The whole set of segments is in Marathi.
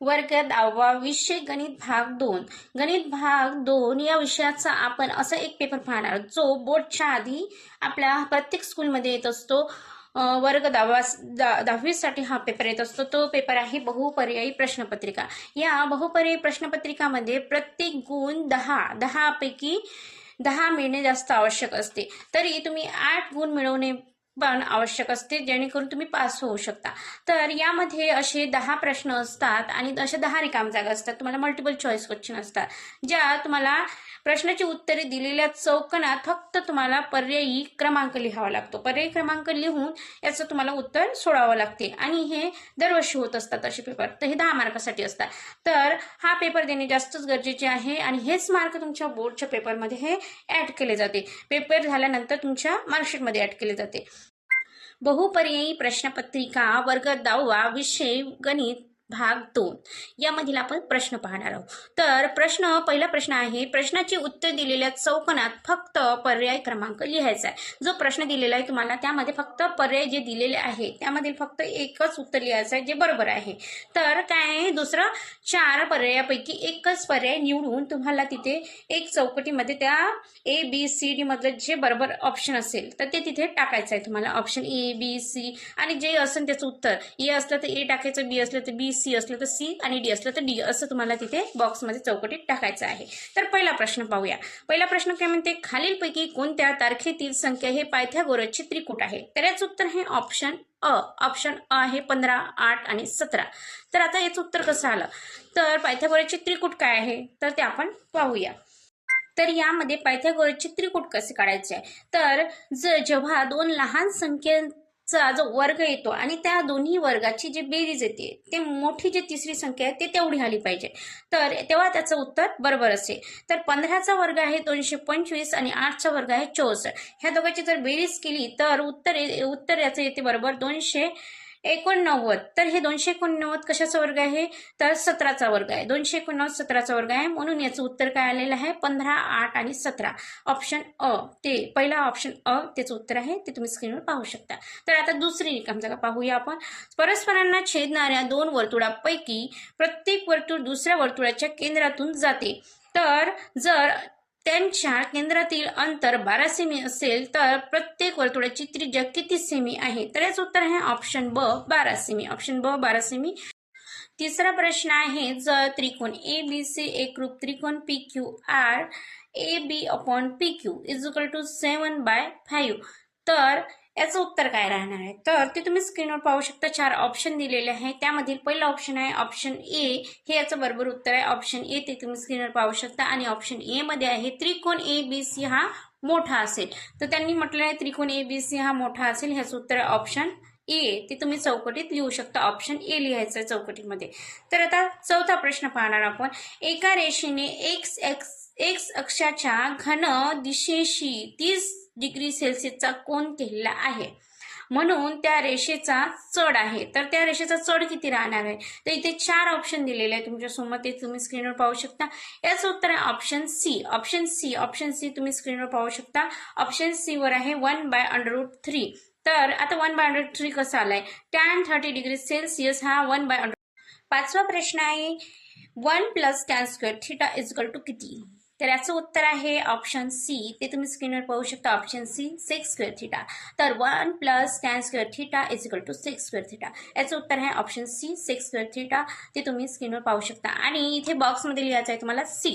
वर्ग दहावा विषय गणित भाग दोन. गणित भाग दोन या विषयाचा आपण असा एक पेपर पाहणार जो बोर्डच्या आधी आपल्या प्रत्येक स्कूलमध्ये येत असतो. वर्ग दहावा दा- दहावीसाठी हा पेपर येत असतो. तो पेपर आहे बहुपर्यायी प्रश्नपत्रिका. या बहुपर्यायी प्रश्नपत्रिकामध्ये प्रत्येक गुण दहा दहापैकी दहा मिळणे जास्त आवश्यक असते. तरी तुम्ही आठ गुण मिळवणे पण आवश्यक असते जेणेकरून तुम्ही पास होऊ शकता. तर यामध्ये असे दहा प्रश्न असतात आणि अशा दहा रिकाम जागा असतात. तुम्हाला मल्टिपल चॉईस क्वेश्चन असतात. ज्या तुम्हाला प्रश्नाची उत्तरे दिलेल्या चौकनात फक्त तुम्हाला पर्यायी क्रमांक लिहावा लागतो. पर्यायी क्रमांक लिहून याचं तुम्हाला उत्तर सोडावं लागते. आणि हे दरवर्षी होत असतात असे पेपर तर हे दहा मार्कासाठी असतात. तर हा पेपर देणे जास्तच गरजेचे आहे आणि हेच मार्क तुमच्या बोर्डच्या पेपरमध्ये हे ऍड केले जाते. पेपर झाल्यानंतर तुमच्या मार्कशीटमध्ये ऍड केले जाते. बहुपर्यायी प्रश्नपत्रिका वर्ग दहावा विषय गणित भाग दोन. यामधील आपण प्रश्न पाहणार आहोत. तर प्रश्न पहिला प्रश्न आहे प्रश्नाचे उत्तर दिलेल्या चौकनात फक्त पर्याय क्रमांक लिहायचा आहे. जो प्रश्न दिलेला आहे तुम्हाला त्यामध्ये फक्त पर्याय जे दिलेले आहे त्यामधील फक्त एकच उत्तर लिहायचं आहे जे बरोबर आहे. तर काय आहे? दुसरं चार पर्यायापैकी एकच पर्याय निवडून तुम्हाला तिथे एक चौकटीमध्ये त्या ए बी सी डी मधलं जे बरोबर ऑप्शन असेल तर ते तिथे टाकायचं आहे तुम्हाला. ऑप्शन ए बी सी आणि जे असेल त्याचं उत्तर. ए असलं तर ए टाकायचं बी असलं तर बी सी असलं तर सी आणि डी असलं तर डी असं तुम्हाला तिथे बॉक्समध्ये चौकटीत टाकायचं आहे. तर पहिला प्रश्न पाहूया. पहिला प्रश्न काय म्हणते? खालीलपैकी कोणत्या तारखेतील संख्या हे पायथ्यागोरसचे त्रिकूट आहे? तर याचं उत्तर हे ऑप्शन अ. ऑप्शन अ आहे पंधरा आठ आणि सतरा. तर आता याचं उत्तर कसं आलं? तर पायथ्यागोरसचे त्रिकूट काय आहे? तर ते आपण पाहूया. तर यामध्ये पायथ्यागोरसचे त्रिकूट कसे काढायचे आहे? तर ज जेव्हा दोन लहान चा जो वर्ग येतो आणि त्या दोन्ही वर्गाची जी बेरीज येते ते मोठी जी तिसरी संख्या आहे ते तेवढी आली पाहिजे. तर तेव्हा त्याचं उत्तर बरोबर असेल. तर पंधराचा वर्ग आहे दोनशे पंचवीस आणि आठचा वर्ग आहे चौसष्ट. ह्या दोघांची जर बेरीज केली तर उत्तर उत्तर याचं येते बरोबर दोनशे एकोणनव्वद. तर हे दोनशे एकोणनव्वद कशाचा वर्ग आहे? तर सतराचा वर्ग आहे. दोनशे एकोणनव्वद सतराचा वर्ग आहे. म्हणून याचं उत्तर काय आलेलं आहे? पंधरा आठ आणि सतरा. ऑप्शन अ ते पहिला ऑप्शन अ त्याचं उत्तर आहे. ते तुम्ही स्क्रीनवर पाहू शकता. तर आता दुसरी निकाम जागा पाहूया आपण. परस्परांना छेदणाऱ्या दोन वर्तुळापैकी प्रत्येक वर्तुळ दुसऱ्या वर्तुळाच्या केंद्रातून जाते. तर जर त्यांच्या केंद्रातील अंतर बारा सेमी असेल तर प्रत्येक वर्तुळाची त्रिज्या किती सेमी आहे? तर याचं उत्तर आहे ऑप्शन ब बारा सेमी ऑप्शन ब बारा सेमी तिसरा प्रश्न आहे जर त्रिकोण ए बी सी एकरूप त्रिकोण P Q R A B upon P Q is equal to seven by five तर याचं उत्तर काय राहणार आहे? तर ते तुम्ही स्क्रीनवर पाहू शकता. चार ऑप्शन दिलेले आहे त्यामधील पहिलं ऑप्शन आहे ऑप्शन ए हे याचं बरोबर उत्तर आहे. ऑप्शन ए ते तुम्ही स्क्रीनवर पाहू शकता. आणि ऑप्शन ए मध्ये आहे त्रिकोण ए बी सी हा मोठा असेल. तर त्यांनी म्हटलं आहे त्रिकोण ए बी सी हा मोठा असेल. ह्याचं उत्तर आहे ऑप्शन ए ते तुम्ही चौकटीत लिहू शकता. ऑप्शन ए लिहायचं आहे चौकटीमध्ये. तर आता चौथा प्रश्न पाहणार आपण. एका रेषेने एक्स एक्स एक्स अक्षाच्या घन दिशेशी तीस डिग्री सेल्सिअसचा कोण केलेला आहे. म्हणून त्या रेषेचा चढ आहे. तर त्या रेषेचा चढ किती राहणार आहे? तर इथे चार ऑप्शन दिलेले आहे तुमच्यासोबत ते तुम्ही स्क्रीनवर पाहू शकता. याचं उत्तर आहे option C option C option C तुम्ही स्क्रीनवर पाहू शकता. ऑप्शन सी वर आहे वन बाय अंडर थ्री तर आता वन बाय अंडर थ्री कसा आलाय? टॅन थर्टी डिग्री सेल्सिअस हा वन बाय अंडर पाचवा प्रश्न आहे one plus tan square theta is equal to किती? तर याचं उत्तर आहे ऑप्शन सी ते तुम्ही स्क्रीनवर पाहू शकता option C six square theta तर one plus tan square theta is equal to six square theta याचं उत्तर आहे option C six square theta ते तुम्ही स्क्रीनवर पाहू शकता. आणि इथे बॉक्समध्ये लिहायचं आहे तुम्हाला सी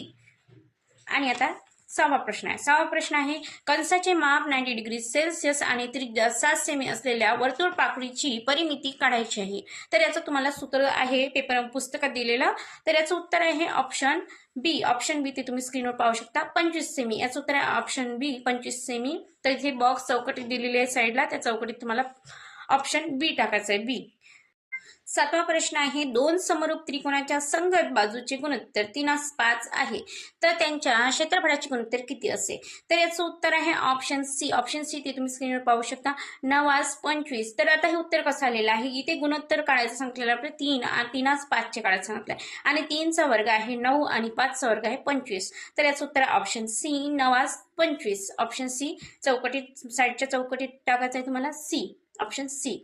आणि आता सहावा प्रश्न आहे. सहावा प्रश्न आहे कंसाचे माप नाईन्टी डिग्री सेल्सिअस आणि त्रिज्या सात सेमी असलेल्या वर्तुळ पाकळीची परिमिती काढायची आहे. तर याचं तुम्हाला सूत्र आहे पेपर पुस्तकात दिलेलं. तर याचं उत्तर आहे ऑप्शन बी ऑप्शन बी ते तुम्ही स्क्रीनवर पाहू शकता पंचवीस सेमी याचं उत्तर आहे ऑप्शन बी पंचवीस सेमी तर इथे बॉक्स चौकटीत दिलेली आहे साईडला त्या चौकटीत तुम्हाला ऑप्शन बी टाकायचं आहे बी सातवा प्रश्न आहे दोन समरूप त्रिकोणाच्या संगत बाजूचे गुणोत्तर तीनास पाच आहे. तर त्यांच्या क्षेत्रफळाचे गुणोत्तर किती असेल? तर याचं उत्तर आहे ऑप्शन सी ऑप्शन सी ते तुम्ही स्क्रीनवर पाहू शकता. नवास पंचवीस. तर आता हे उत्तर कसं आलेलं आहे? इथे गुणोत्तर काढायचं सांगितलेलं आपलं तीन आणि तीनास पाचचे काढायचं सांगितलं आहे आणि तीनचा वर्ग आहे नऊ आणि पाचचा वर्ग आहे पंचवीस. तर याचं उत्तर ऑप्शन सी नवास पंचवीस. ऑप्शन सी चौकटीत साईडच्या चौकटीत टाकायचं आहे तुम्हाला सी ऑप्शन सी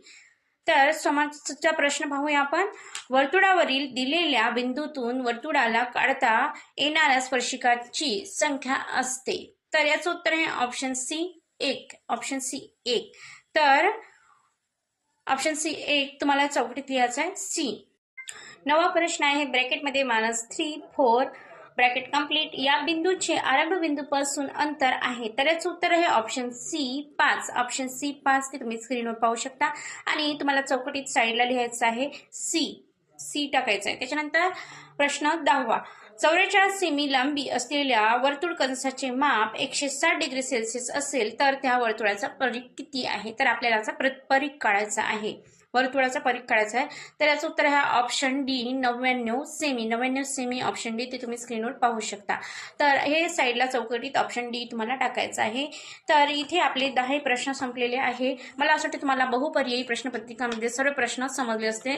तर समाजाचा प्रश्न पाहूया आपण. वर्तुळावरील दिलेल्या बिंदूतून वर्तुळाला काढता येणाऱ्या स्पर्शिकाची संख्या असते. तर याचं उत्तर आहे ऑप्शन सी एक ऑप्शन सी एक. तर ऑप्शन सी एक तुम्हाला चौकटीत लिहायचं आहे. सी नवा प्रश्न आहे ब्रॅकेटमध्ये minus three four bracket complete या बिंदूचे आरंभ बिंदूपासून अंतर आहे. तर याचं उत्तर आहे ऑप्शन सी पाच. ऑप्शन सी पाच ते तुम्ही स्क्रीनवर पाहू शकता. आणि तुम्हाला चौकटीत साईडला लिहायचं आहे सी सी टाकायचं आहे. त्याच्यानंतर प्रश्न दहावा. चौवेचाळीस सेमी लांबी असलेल्या वर्तुळ कंसाचे माप एकशे साठ डिग्री सेल्सिअस असेल तर त्या वर्तुळाचा परीख किती आहे? तर आपल्याला याचा परीख काढायचा आहे. वर्तुळाचा परीख काढायचा आहे. तर याचं उत्तर आहे ऑप्शन डी नव्याण्णव सेमी नव्याण्णव सेमी ऑप्शन डी ते तुम्ही स्क्रीनवर पाहू शकता. तर हे साईडला चौकटीत ऑप्शन डी तुम्हाला टाकायचं आहे. तर इथे आपले दहा प्रश्न संपलेले आहे. मला असं वाटतं तुम्हाला बहुपर्यायी प्रश्नपत्रिकामध्ये सर्व प्रश्न समजले असते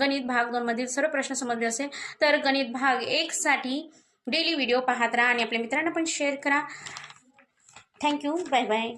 गणित भाग दोनमधील सर्व प्रश्न समजले असेल. तर गणित भाग एकसाठी डेली व्हिडिओ पाहत राहा आणि आपल्या मित्रांना पण शेअर करा. Thank you bye bye